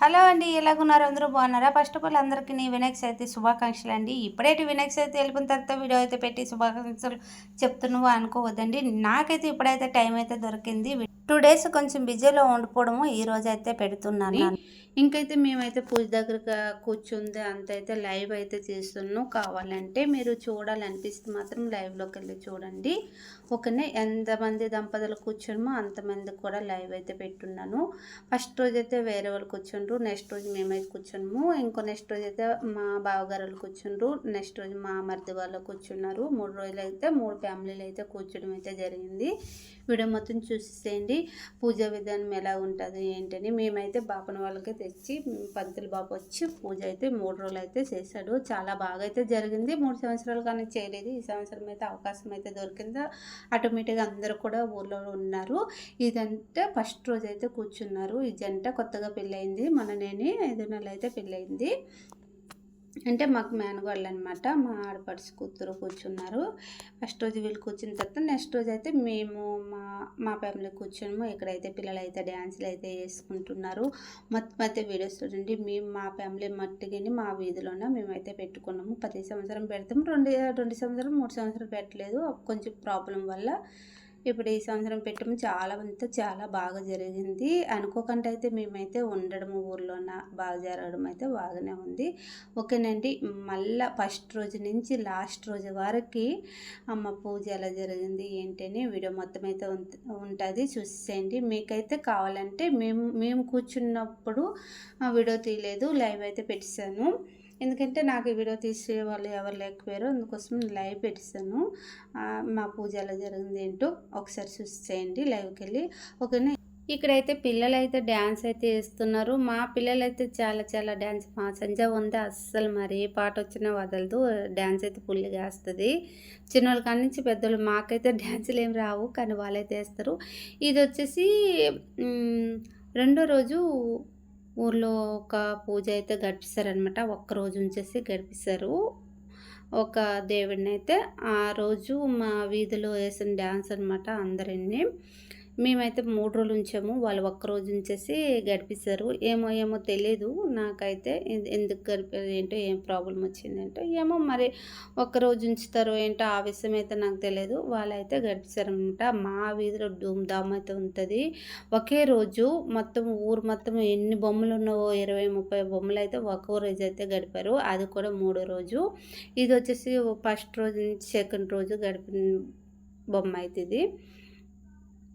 Hello అండి ఎలాగున్నారు? అందరూ బాగున్నారా? ఫస్ట్ ఆఫ్ ఆల్ అందరికీ నీ వినాయక చవితి శుభాకాంక్షలు అండి. ఇప్పుడైతే వినాయక చవితి వెళ్ళిన తర్వాత వీడియో అయితే పెట్టి శుభాకాంక్షలు చెప్తున్నావు అనుకోవద్దండి. నాకైతే ఇప్పుడైతే టైం అయితే దొరికింది. టూ డేస్ కొంచెం బిజీలో ఉండిపోవడము ఈ రోజు అయితే పెడుతున్నాను ఇంకైతే మేమైతే పూజ దగ్గర కూర్చుంది అంత అయితే లైవ్ అయితే చేస్తున్నాను కావాలంటే మీరు చూడాలనిపిస్తే మాత్రం లైవ్లోకి వెళ్ళి చూడండి. ఒకనే ఎంతమంది దంపతులు కూర్చున్నామో అంతమంది కూడా లైవ్ అయితే పెట్టున్నాను. ఫస్ట్ రోజు అయితే వేరే వాళ్ళు కూర్చుండ్రు నెక్స్ట్ రోజు మేమైతే కూర్చున్నాము. ఇంకో నెక్స్ట్ రోజు అయితే మా బావగారు కూర్చుండ్రు నెక్స్ట్ రోజు మా మరిది వాళ్ళు కూర్చున్నారు. మూడు రోజులు అయితే మూడు ఫ్యామిలీలు అయితే కూర్చోడం అయితే జరిగింది. వీడియో మొత్తం ఉంటుంది. పూజా విధానం ఎలా ఉంటుంది ఏంటని మేమైతే బాపన వాళ్ళకి తెచ్చి పంతులు బాబు వచ్చి పూజ అయితే మూడు రోజులు అయితే చేశాడు. చాలా బాగా అయితే జరిగింది. మూడు సంవత్సరాలు కానీ చేయలేదు. ఈ సంవత్సరం అయితే అవకాశం అయితే దొరికింది. ఆటోమేటిక్గా అందరూ కూడా ఊర్లో ఉన్నారు. ఇదంటే ఫస్ట్ రోజు అయితే కూర్చున్నారు. ఈ జంట కొత్తగా పెళ్ళయింది. మన నేనే ఐదు నెలలు అయితే పెళ్ళయింది. అంటే మాకు మేనగోళ్ళు అనమాట మా ఆడపడుచు కూతురు కూర్చున్నారు. ఫస్ట్ రోజు వీళ్ళు కూర్చున్న తర్వాత నెక్స్ట్ రోజు అయితే మేము మా మా ఫ్యామిలీ కూర్చున్నాము. ఇక్కడైతే పిల్లలు అయితే డ్యాన్సులు అయితే వేసుకుంటున్నారు మొత్తం అయితే వీడియోస్ చూడండి. మేము మా ఫ్యామిలీ మట్టిగాని మా వీధిలోనే మేమైతే పెట్టుకున్నాము. ప్రతి సంవత్సరం పెడతాము. రెండు రెండు సంవత్సరం మూడు సంవత్సరాలు పెట్టలేదు. కొంచెం ప్రాబ్లం వల్ల ఇప్పుడు ఈ సంవత్సరం పెట్టడం చాలా అంతా చాలా బాగా జరిగింది. అనుకోకుండా అయితే మేమైతే ఉండడం ఊర్లోన బాగా జరగడం అయితే బాగానే ఉంది. ఓకేనండి. మళ్ళీ ఫస్ట్ రోజు నుంచి లాస్ట్ రోజు వరకు అమ్మ పూజ ఎలా జరిగింది ఏంటని వీడియో మొత్తం అయితే ఉంటుంది. చూసేయండి. మీకైతే కావాలంటే మేము మేము కూర్చున్నప్పుడు వీడియో తీయలేదు. లైవ్ అయితే పెట్టాను ఎందుకంటే నాకు ఈ వీడియో తీసే వాళ్ళు ఎవరు లేకపోయారు అందుకోసం లైవ్ పెట్టిస్తాను మా పూజ ఎలా జరిగింది ఏంటో ఒకసారి చూసి చేయండి లైవ్కి వెళ్ళి. ఓకేనా? ఇక్కడైతే పిల్లలు అయితే డ్యాన్స్ అయితే వేస్తున్నారు. మా పిల్లలు అయితే చాలా చాలా డ్యాన్స్ మా సంజ ఉంది అస్సలు మరి ఏ పాట వచ్చినా వదలదు. డ్యాన్స్ అయితే ఫుల్గా వేస్తుంది చిన్నవాళ్ళ కాడి నుంచి పెద్దలు మాకైతే డ్యాన్సులు ఏం రావు కానీ వాళ్ళైతే వేస్తారు. ఇది వచ్చేసి రెండో రోజు ఊర్లో ఒక పూజ అయితే గడిపిస్తారనమాట ఒక్కరోజు ఉంచేసి గడిపిస్తారు. ఒక దేవుడిని అయితే ఆ రోజు మా వీధిలో వేసిన డ్యాన్స్ అనమాట అందరినీ. మేమైతే మూడు రోజులు ఉంచాము. వాళ్ళు ఒక్కరోజు ఉంచేసి గడిపిస్తారు. ఏమో ఏమో తెలియదు నాకైతే ఎందుకు గడిపారు ఏంటో ఏం ప్రాబ్లం వచ్చిందంటే ఏమో మరి ఒక్కరోజు ఉంచుతారో ఏంటో ఆ విషయం అయితే నాకు తెలియదు వాళ్ళైతే గడిపిస్తారనమాట మా వీధిలో ధూమ్ ధామ్ అయితే ఉంటుంది. ఒకే రోజు మొత్తం ఊరు మొత్తం ఎన్ని బొమ్మలు ఉన్నావో ఇరవై ముప్పై బొమ్మలు అయితే ఒక్కో రోజు అయితే గడిపారు. అది కూడా మూడో రోజు. ఇది వచ్చేసి ఫస్ట్ రోజు నుంచి సెకండ్ రోజు గడిపిన బొమ్మ అయితే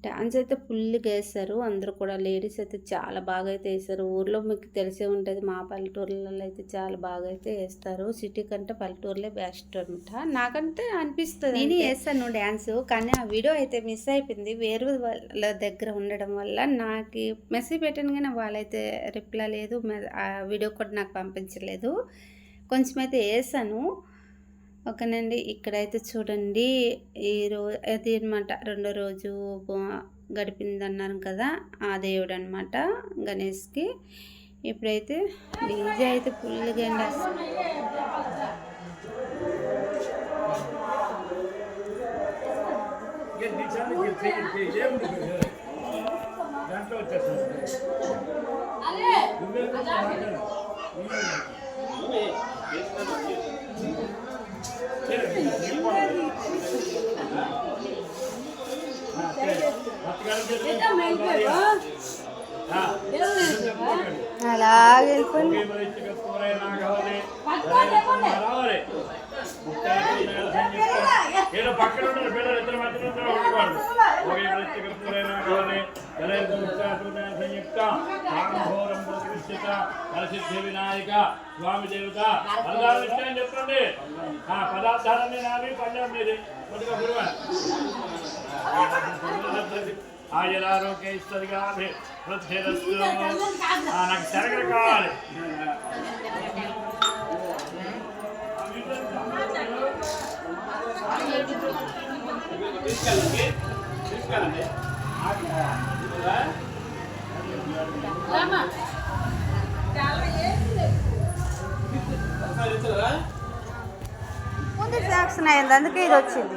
ఇది డ్యాన్స్ అయితే ఫుల్గా వేస్తారు అందరూ కూడా లేడీస్ అయితే చాలా బాగా అయితే వేస్తారు. ఊర్లో మీకు తెలిసే ఉంటుంది మా పల్లెటూర్లలో అయితే చాలా బాగా అయితే వేస్తారు. సిటీ కంటే పల్లెటూరులే బెస్ట్ అనమాట నాకంటే అనిపిస్తుంది నేను వేస్తాను డ్యాన్స్ కానీ ఆ వీడియో అయితే మిస్ అయిపోయింది. వేరు వాళ్ళ దగ్గర ఉండడం వల్ల నాకు మెసేజ్ పెట్టాను కానీ వాళ్ళైతే రిప్లై లేదు. ఆ వీడియో కూడా నాకు పంపించలేదు. కొంచెం అయితే వేసాను. ఓకేనండి. ఇక్కడైతే చూడండి. ఈ రోజు అది అనమాట రెండో రోజు గడిపింది అన్నారు కదా ఆ దేవుడు అనమాట గణేష్కి. ఇప్పుడైతే డీజే అయితే ఫుల్గా అండి. అసలు అలాగే వెళ్ళిపోయింది పక్కన ఉంటారు పిల్లలు ఇద్దరు మధ్యలో ఉంటారు సంయుక్త ప్రసిద్ధి వినాయక స్వామి దేవత పదార్థాలు చెప్పండి ఆ పదార్థాలన్నీ నావి పంజాబ్ మీది. కొద్దిగా గురువ. ఆయురారోగ్య ఇస్తుందిగా వృద్ధిరస్తు నాకు శరగలు కావాలి. తీసుకెళ్ళండి తీసుకెళ్ళండి ముందు శాక్షన్ అయింది అందుకే ఇది వచ్చింది.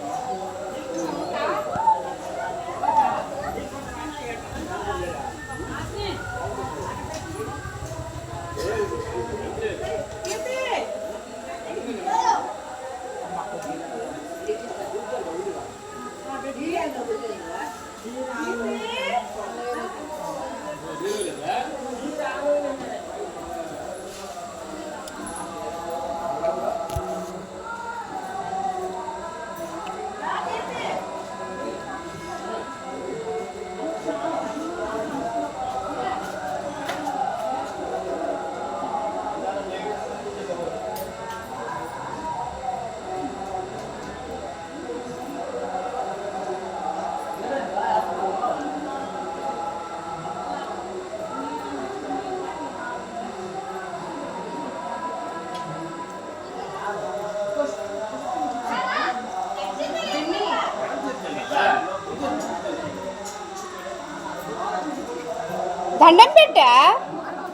దండం పెట్టా?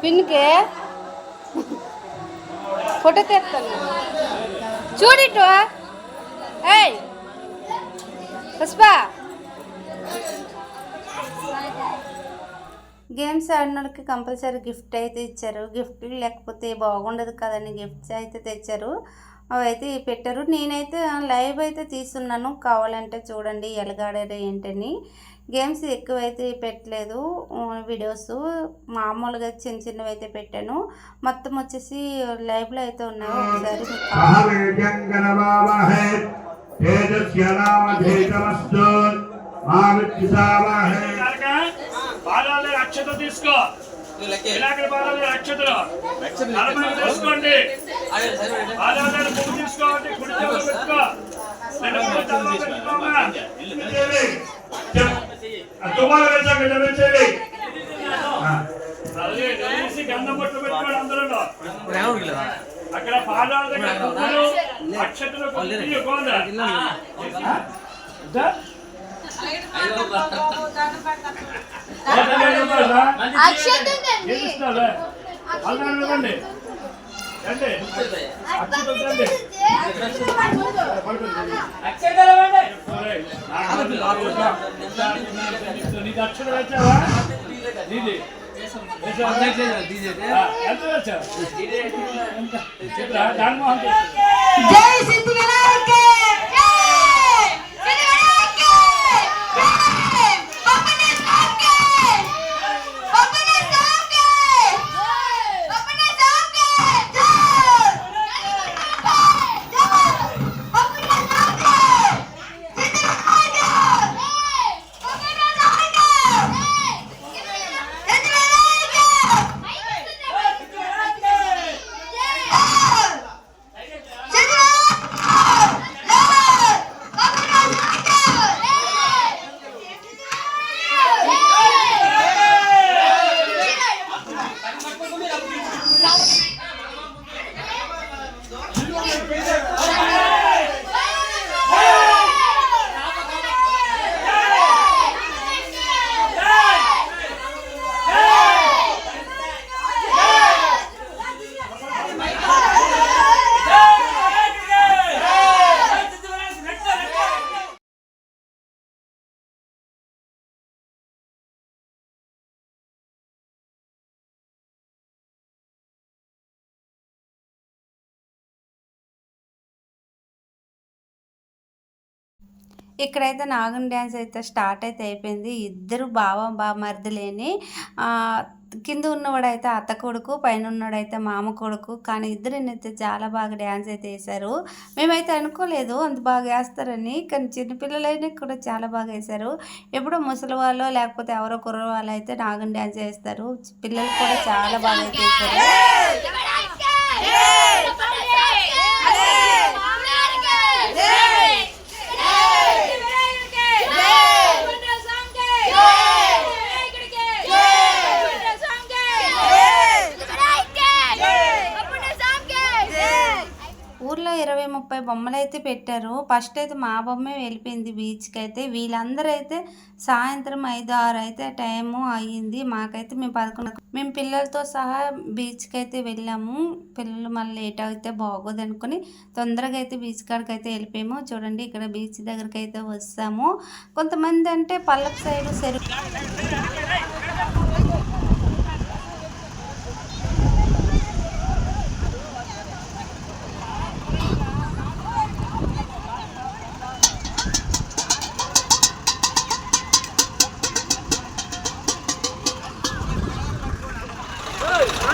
పిన్కి ఫోటో తీస్తాను. చూడిటు ఏయ్! పుష్ప! గేమ్స్ ఆడినోళ్ళకి కంపల్సరీ గిఫ్ట్ అయితే ఇచ్చారు. గిఫ్ట్ లేకపోతే బాగుండదు కదండి గిఫ్ట్స్ అయితే తెచ్చారు. అవి అయితే పెట్టారు. నేనైతే లైవ్ అయితే తీస్తున్నాను. కావాలంటే చూడండి ఎలగాడారు ఏంటని. గేమ్స్ ఎక్కువైతే పెట్టలేదు. వీడియోస్ మామూలుగా చిన్న చిన్నవి అయితే పెట్టాను. మొత్తం వచ్చేసి లైవ్లో అయితే ఉన్నాయి ఒకసారి అక్షత తీసుకో. తీసుకోండి. కుడి పెట్టుకో. తుమారు వేసాక అందరూ అక్కడ పాదాల దగ్గర అక్షతలు ఇవ్వండి. రండి. అక్షతలు రండి. ఒరేయ్, నీకు అక్షరం వచ్చావా నీది వేసావా? ఆ, ఎంత వచ్చావు చెప్పురా జగన్మోహన్ రెడ్డి. జై సిద్ధి ఇక్కడైతే నాగం డ్యాన్స్ అయితే స్టార్ట్ అయితే అయిపోయింది. ఇద్దరు బావ బామర్దులేని ఆ, కింద ఉన్నవాడైతే అత్త కొడుకు పైన ఉన్నవాడైతే మామ కొడుకు. కానీ ఇద్దరినైతే చాలా బాగా డ్యాన్స్ అయితే వేశారు. మేమైతే అనుకోలేదు అంత బాగా వేస్తారని కానీ చిన్నపిల్లలైనా కూడా చాలా బాగా వేశారు. ఎప్పుడో ముసలి వాళ్ళు లేకపోతే ఎవరో కుర్ర వాళ్ళు అయితే నాగం డ్యాన్స్ వేస్తారు. పిల్లలు కూడా చాలా బాగా అయితే వేశారు. బొమ్మలు అయితే పెట్టారు. ఫస్ట్ అయితే మా బొమ్మే వెళ్ళిపోయింది బీచ్కి అయితే వీళ్ళందరూ అయితే సాయంత్రం ఐదు ఆరు అయితే టైము అయ్యింది. మాకైతే మేము పదకొండు మేము పిల్లలతో సహా బీచ్కి అయితే వెళ్ళాము. పిల్లలు మళ్ళీ లేట్ అయితే బాగోదు అనుకుని తొందరగా అయితే బీచ్ కాడికి అయితే వెళ్ళిపోయాము. చూడండి ఇక్కడ బీచ్ దగ్గరికి అయితే వస్తాము. కొంతమంది అంటే పల్లపు సైడ్ చెరువు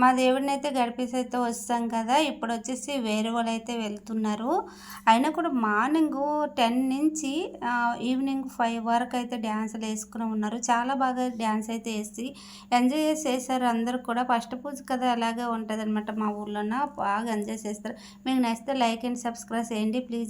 మా దేవుడిని అయితే గడిపేసి అయితే వస్తాం కదా ఇప్పుడు వచ్చేసి వేరే వాళ్ళు అయితే వెళ్తున్నారు. అయినా కూడా మార్నింగ్ టెన్ నుంచి ఈవినింగ్ ఫైవ్ వరకు అయితే డ్యాన్సులు వేసుకుని ఉన్నారు. చాలా బాగా డ్యాన్స్ అయితే వేసి ఎంజాయ్ చేసి చేశారు అందరూ కూడా. ఫస్ట్ పూజ కదా అలాగే ఉంటుంది అనమాట మా ఊర్లోన బాగా ఎంజాయ్ చేస్తారు. మీకు నచ్చితే లైక్ అండ్ సబ్స్క్రైబ్ చేయండి ప్లీజ్.